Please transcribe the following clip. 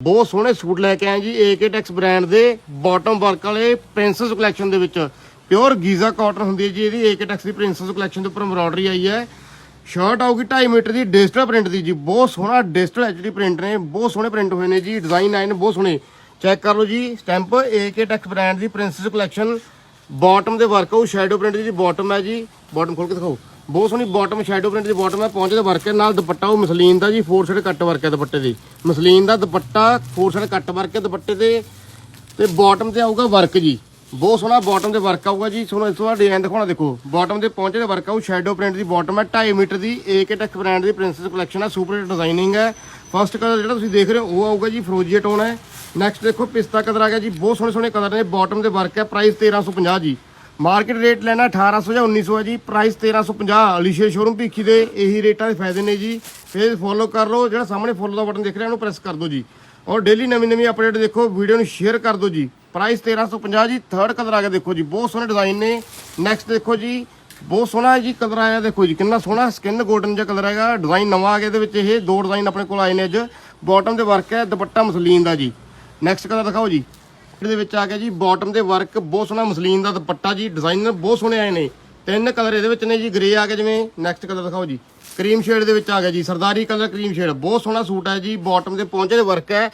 ਬਹੁਤ ਸੋਹਣੇ ਸੂਟ ਲੈ ਕੇ ਆਏ ਜੀ ਏਕੇ ਟੈਕਸ ਬ੍ਰਾਂਡ ਦੇ ਬਾਟਮ ਵਰਕ ਵਾਲੇ ਪ੍ਰਿੰਸੈਸ ਕਲੈਕਸ਼ਨ ਦੇ ਵਿੱਚ। ਪਿਓਰ ਗੀਜ਼ਾ ਕਾਟਨ ਹੁੰਦੀ ਹੈ ਜੀ, ਇਹਦੀ ਏਕੇ ਟੈਕਸ ਦੀ ਪ੍ਰਿੰਸੈਸ ਕਲੈਕਸ਼ਨ ਦੇ ਉੱਪਰ ਐਮਬਰਾਇਡਰੀ ਆਈ ਹੈ। ਸ਼ਰਟ ਆਊਗੀ 2.5 ਮੀਟਰ ਦੀ ਡਿਜੀਟਲ ਪ੍ਰਿੰਟ ਦੀ ਜੀ, ਬਹੁਤ ਸੋਹਣਾ ਡਿਜੀਟਲ ਐਚਡੀ ਪ੍ਰਿੰਟ ਨੇ, ਬਹੁਤ ਸੋਹਣੇ ਪ੍ਰਿੰਟ ਹੋਏ ਨੇ ਜੀ ਡਿਜ਼ਾਈਨ ਆਏ ਨੇ, ਬਹੁਤ ਸੋਹਣੇ। ਚੈੱਕ ਕਰ ਲਓ ਜੀ ਸਟੈਂਪ ਏਕੇ ਟੈਕਸ ਬ੍ਰਾਂਡ ਦੀ ਪ੍ਰਿੰਸੈਸ ਕਲੈਕਸ਼ਨ ਬਾਟਮ ਦੇ ਵਰਕ ਆਊ ਸ਼ੈਡੋ ਪ੍ਰਿੰਟ ਦੀ ਜੀ ਬਾਟਮ ਹੈ ਜੀ ਬਾਟਮ ਖੋਲ ਕੇ ਦਿਖਾਓ। ਬਹੁਤ ਸੋਹਣੀ ਬਾਟਮ ਸ਼ੈਡੋ ਪ੍ਰਿੰਟ ਦੀ ਬਾਟਮ ਹੈ ਪਹੁੰਚੇ ਦੇ ਵਰਕ ਹੈ, ਨਾਲ ਦੁਪੱਟਾ, ਉਹ ਮਸਲੀਨ ਦਾ ਜੀ ਫੋਰ ਸਾਈਡ ਕੱਟ ਵਰਕ ਹੈ ਦੁਪੱਟੇ ਦੀ। ਮਸਲੀਨ ਦਾ ਦੁਪੱਟਾ ਫੋਰ ਸਾਈਡ ਕੱਟ ਵਰਕ ਹੈ ਦੁਪੱਟੇ ਤੇ। ਤੇ ਬਾਟਮ ਤੇ ਆਊਗਾ ਵਰਕ ਜੀ। ਬਹੁਤ ਸੋਹਣਾ ਬਾਟਮ ਤੇ ਵਰਕ ਆਊਗਾ ਜੀ। ਤੁਹਾਨੂੰ ਇਸ ਤੋਂ ਬਾਅਦ ਡਿਜ਼ਾਈਨ ਦਿਖਾਉਣਾ ਦੇਖੋ। ਬਾਟਮ 'ਤੇ ਪਹੁੰਚੇ ਦੇ ਵਰਕ ਆਊ ਸ਼ੈਡੋ ਪ੍ਰਿੰਟ ਦੀ ਬਾਟਮ ਹੈ 2.5 ਮੀਟਰ ਦੀ ਏਕੇ ਟੈਕ ਬ੍ਰਾਂਡ ਦੀ ਪ੍ਰਿੰਸੈਸ ਕਲੈਕਸ਼ਨ ਹੈ ਸੁਪਰ ਡਿਜ਼ਾਈਨਿੰਗ ਹੈ। ਫਸਟ ਕਲਰ ਜਿਹੜਾ ਤੁਸੀਂ ਦੇਖ ਰਹੇ ਹੋ, ਉਹ ਆਊਗਾ ਜੀ ਫਰੋਜ਼ੀਆ ਟੋਨ ਹੈ। ਨੈਕਸਟ ਦੇਖੋ, ਪਿਸਤਾ ਕਲਰ ਆ ਗਿਆ ਜੀ। ਬਹੁਤ ਸੋਹਣੇ ਸੋਹਣੇ ਕਲਰ ਨੇ ਬਾਟਮ ਦੇ ਵਰਕ ਹੈ ਪ੍ਰਾਈਸ 1350 ਜੀ। ਮਾਰਕੀਟ ਰੇਟ ਲੈਣਾ 1800 ਜਾਂ 1900 ਹੈ ਜੀ ਪ੍ਰਾਈਸ 1350 ਅਲੀਸ਼ੇ ਸ਼ੋਰੂਮ ਭੀਖੀ ਦੇ, ਇਹੀ ਰੇਟਾਂ ਦੇ ਫਾਇਦੇ ਨੇ ਜੀ। ਫੇਰ ਫੋਲੋ ਕਰ ਲਓ, ਜਿਹੜਾ ਸਾਹਮਣੇ ਫੋਲੋ ਦਾ ਬਟਨ ਦਿਖ ਰਿਹਾ ਉਹਨੂੰ ਪ੍ਰੈਸ ਕਰ ਦਿਓ ਜੀ। ਔਰ ਡੇਲੀ ਨਵੀਂ ਨਵੀਂ ਅਪਡੇਟ ਦੇਖੋ ਵੀਡੀਓ ਨੂੰ ਸ਼ੇਅਰ ਕਰ ਦਿਓ ਜੀ। ਪ੍ਰਾਈਸ 1350 ਜੀ ਥਰਡ ਕਲਰ ਆ ਗਿਆ ਦੇਖੋ ਜੀ, ਬਹੁਤ ਸੋਹਣੇ ਡਿਜ਼ਾਈਨ ਨੇ। ਨੈਕਸਟ ਦੇਖੋ ਜੀ, ਬਹੁਤ ਸੋਹਣਾ ਜੀ ਕਲਰ ਆਇਆ ਦੇਖੋ ਜੀ, ਕਿੰਨਾ ਸੋਹਣਾ ਸਕਿਨ ਗੋਲਡਨ ਜਿਹਾ ਕਲਰ ਹੈਗਾ। ਡਿਜ਼ਾਈਨ ਨਵਾਂ ਆ ਗਿਆ ਇਹਦੇ ਵਿੱਚ ਇਹ, ਦੋ ਡਿਜ਼ਾਈਨ ਆਪਣੇ ਕੋਲ ਆਏ ਨੇ ਅੱਜ। ਬਾਟਮ ਦੇ ਵਰਕ ਹੈ, ਦੁਪੱਟਾ ਮਸਲੀਨ ਦਾ ਜੀ। ਨੈਕਸਟ ਕਲਰ ਦਿਖਾਓ ਜੀ। ਇਹਦੇ ਵਿੱਚ ਆ ਗਿਆ ਜੀ ਬਾਟਮ ਦੇ ਵਰਕ ਬਹੁਤ ਸੋਹਣਾ ਮਸਲੀਨ ਦਾ ਦੁਪੱਟਾ ਜੀ ਡਿਜ਼ਾਈਨਰ ਬਹੁਤ ਸੋਹਣੇ ਆਏ ਨੇ। ਤਿੰਨ ਕਲਰ ਇਹਦੇ ਵਿੱਚ ਨੇ ਜੀ ਗ੍ਰੇ ਆ ਗਿਆ ਜਿਵੇਂ ਨੈਕਸਟ ਕਲਰ ਦਿਖਾਓ ਜੀ। ਕਰੀਮ ਸ਼ੇਡ ਦੇ ਵਿੱਚ ਆ ਗਿਆ ਜੀ, ਸਰਦਾਰੀ ਕਲਰ ਕਰੀਮ ਸ਼ੇਡ ਬਹੁਤ ਸੋਹਣਾ ਸੂਟ ਹੈ ਜੀ ਬਾਟਮ ਦੇ ਪਹੁੰਚੇ ਦੇ ਵਰਕ ਹੈ।